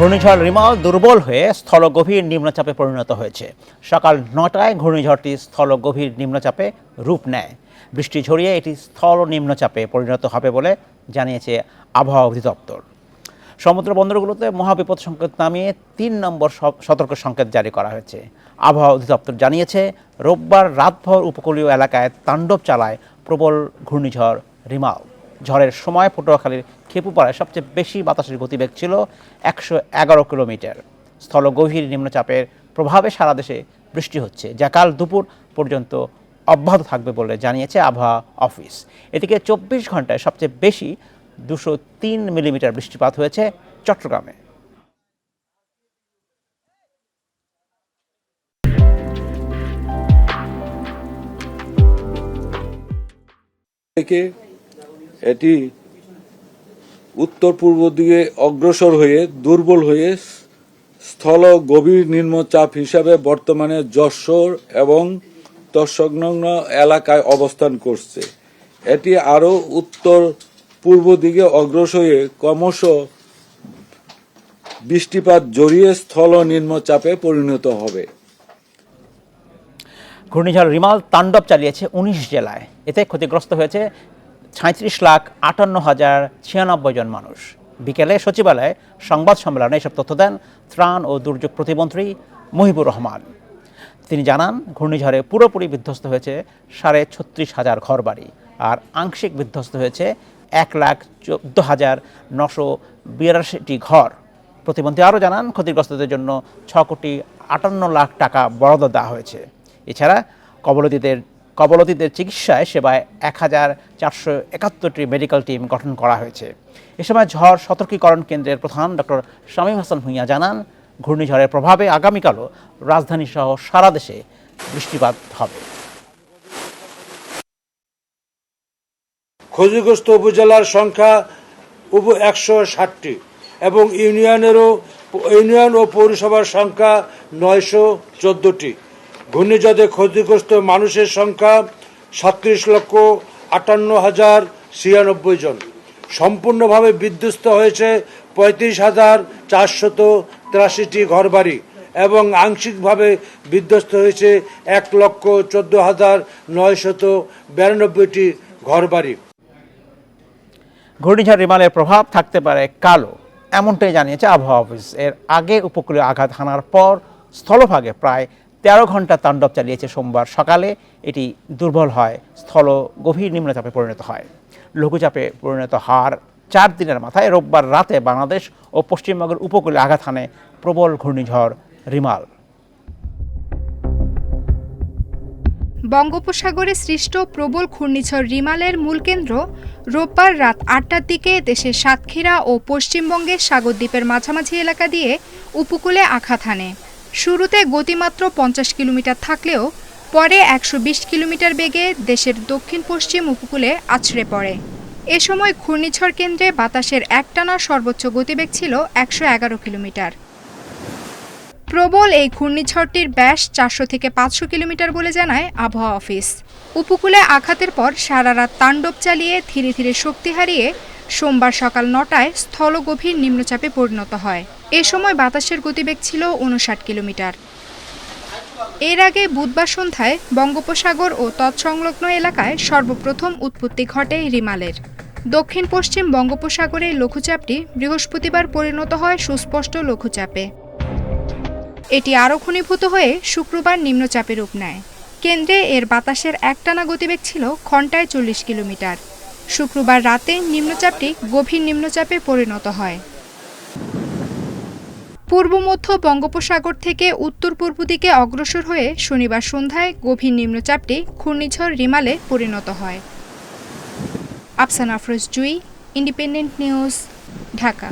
ঘূর্ণিঝড় রিমাল দুর্বল হয়ে স্থলগভীর নিম্নচাপে পরিণত হয়েছে। সকাল নটায় ঘূর্ণিঝড়টি স্থলগভীর নিম্নচাপে রূপ নেয়। বৃষ্টি ঝরিয়ে এটি স্থল নিম্নচাপে পরিণত হবে বলে জানিয়েছে আবহাওয়া অধিদপ্তর। সমুদ্র বন্দরগুলোতে মহাবিপদ সংকেত নামিয়ে তিন নম্বর সতর্ক সংকেত জারি করা হয়েছে। আবহাওয়া অধিদপ্তর জানিয়েছে, রোববার রাতভর উপকূলীয় এলাকায় তাণ্ডব চালায় প্রবল ঘূর্ণিঝড় রিমাল। ঝড়ের সময় পটুয়াখালীর খেপুপাড়ায় সবচেয়ে বেশি বাতাসের গতিবেগ ছিল একশো এগারো কিলোমিটার। স্থল গভীর নিম্নচাপের প্রভাবে সারা দেশে বৃষ্টি হচ্ছে, যা কাল দুপুর পর্যন্ত অব্যাহত থাকবে বলে জানিয়েছে আবহাওয়া অফিস। এদিকে চব্বিশ ঘন্টায় সবচেয়ে বেশি দুশো তিন মিলিমিটার বৃষ্টিপাত হয়েছে চট্টগ্রামে। থেকে এটি উত্তর পূর্ব দিকে অগ্রসর হয়ে দুর্বল হয়ে স্থল গভীর নিম্নচাপ হিসাবে বর্তমানে যশোর এবং তৎসংলগ্ন এলাকায় অবস্থান করছে। এটি আরও উত্তর পূর্ব দিকে অগ্রসর হয়ে ক্রমশ বৃষ্টিপাত জড়িয়ে স্থল নিম্নচাপে পরিণত হবে। ঘূর্ণিঝড় রিমাল তাণ্ডব চালিয়েছে উনিশ জেলায়। এতে ক্ষতিগ্রস্ত হয়েছে সাঁত্রিশ লাখ আটান্ন হাজার ছিয়ানব্বই জন মানুষ। বিকেলে সচিবালয়ে সংবাদ সম্মেলনে এসব তথ্য দেন ত্রাণ ও দুর্যোগ প্রতিমন্ত্রী মহিবুর রহমান। তিনি জানান, ঘূর্ণিঝড়ে পুরোপুরি বিধ্বস্ত হয়েছে সাড়ে ছত্রিশ হাজার ঘরবাড়ি আর আংশিক বিধ্বস্ত হয়েছে এক লাখ চোদ্দ হাজার নশো বিরাশিটি ঘর। প্রতিমন্ত্রী আরও জানান, ক্ষতিগ্রস্তদের জন্য ছ কোটি আটান্ন লাখ টাকা বরাদ্দ দেওয়া হয়েছে। এছাড়া কবলতীদের কবলতীদের চিকিৎসায় সেবায় এক হাজার চারশো একাত্তরটি মেডিকেল টিম গঠন করা হয়েছে। এ সময় ঝড় সতর্কীকরণ কেন্দ্রের প্রধান ডক্টর শামীম হাসান ভূঁইয়া জানান, ঘূর্ণিঝড়ের প্রভাবে আগামীকালও রাজধানী সহ সারা দেশে বৃষ্টিপাত হবে। ক্ষতিগ্রস্ত উপজেলার সংখ্যা উপ একশো ষাটটি এবং ইউনিয়নেরও, ইউনিয়ন ও পৌরসভার সংখ্যা নয়শো চোদ্দটি। ঘূর্ণিঝড়ে ক্ষতিগ্রস্ত মানুষের সংখ্যা সাতত্রিশ লক্ষ আটান্ন হাজার ছিয়ানব্বই জন। সম্পূর্ণভাবে বিধ্বস্ত হয়েছে পঁয়ত্রিশ হাজার চারশত তিরাশিটি ঘরবাড়ি এবং আংশিকভাবে বিধ্বস্ত হয়েছে এক লক্ষ চোদ্দ হাজার নয়শত বিরানব্বইটি ঘরবাড়ি। ঘূর্ণিঝড় রিমালের প্রভাব থাকতে পারে কালো, এমনটাই জানিয়েছে আবহাওয়া অফিস। এর আগে উপকূলীয় আঘাত হানার পর স্থলভাগে প্রায় তেরো ঘণ্টা তাণ্ডব চালিয়েছে সোমবার সকালে। এটি দুর্বল হয়, স্থল গভীর নিম্নচাপে পরিণত হয়। লঘুচাপে পরিণত হওয়ার চার দিনের মাথায় রোববার রাতে বাংলাদেশ ও পশ্চিমবঙ্গের উপকূলে আঘাত হানে প্রবল ঘূর্ণিঝড় রিমাল। বঙ্গোপসাগরে সৃষ্ট প্রবল ঘূর্ণিঝড় রিমালের মূল কেন্দ্র রোববার রাত আটটার দিকে দেশের সাতক্ষীরা ও পশ্চিমবঙ্গের সাগরদ্বীপের মাঝামাঝি এলাকা দিয়ে উপকূলে আঘাত হানে। শুরুতে গতিমাত্র পঞ্চাশ কিলোমিটার থাকলেও পরে একশো বিশ কিলোমিটার বেগে দেশের দক্ষিণ পশ্চিম উপকূলে আছড়ে পড়ে। এ সময় ঘূর্ণিঝড় কেন্দ্রে বাতাসের একটানা সর্বোচ্চ গতিবেগ ছিল একশো এগারো কিলোমিটার। প্রবল এই ঘূর্ণিঝড়টির ব্যাস চারশো থেকে পাঁচশো কিলোমিটার বলে জানায় আবহাওয়া অফিস। উপকূলে আঘাতের পর সারা রাত তাণ্ডব চালিয়ে ধীরে ধীরে শক্তি হারিয়ে সোমবার সকাল নটায় স্থলগভীর নিম্নচাপে পরিণত হয়। এ সময় বাতাসের গতিবেগ ছিল উনষাট কিলোমিটার। এর আগে বুধবার সন্ধ্যায় বঙ্গোপসাগর ও তৎসংলগ্ন এলাকায় সর্বপ্রথম উৎপত্তি ঘটে রিমালের দক্ষিণ পশ্চিম বঙ্গোপসাগরে লঘুচাপটি বৃহস্পতিবার পরিণত হয় সুস্পষ্ট লঘুচাপে। এটি আরও ঘনীভূত হয়ে শুক্রবার নিম্নচাপে রূপ নেয়। কেন্দ্রে এর বাতাসের একটানা গতিবেগ ছিল ঘন্টায় চল্লিশ কিলোমিটার। শুক্রবার রাতে নিম্নচাপটি গভীর নিম্নচাপে পরিণত হয়। পূর্ব মধ্য বঙ্গোপসাগর থেকে উত্তর পূর্ব দিকে অগ্রসর হয়ে শনিবার সন্ধ্যায় গভীর নিম্নচাপটি ঘূর্ণিঝড় রিমালে পরিণত হয়। Afsan Afroz Jui, independent news, Dhaka.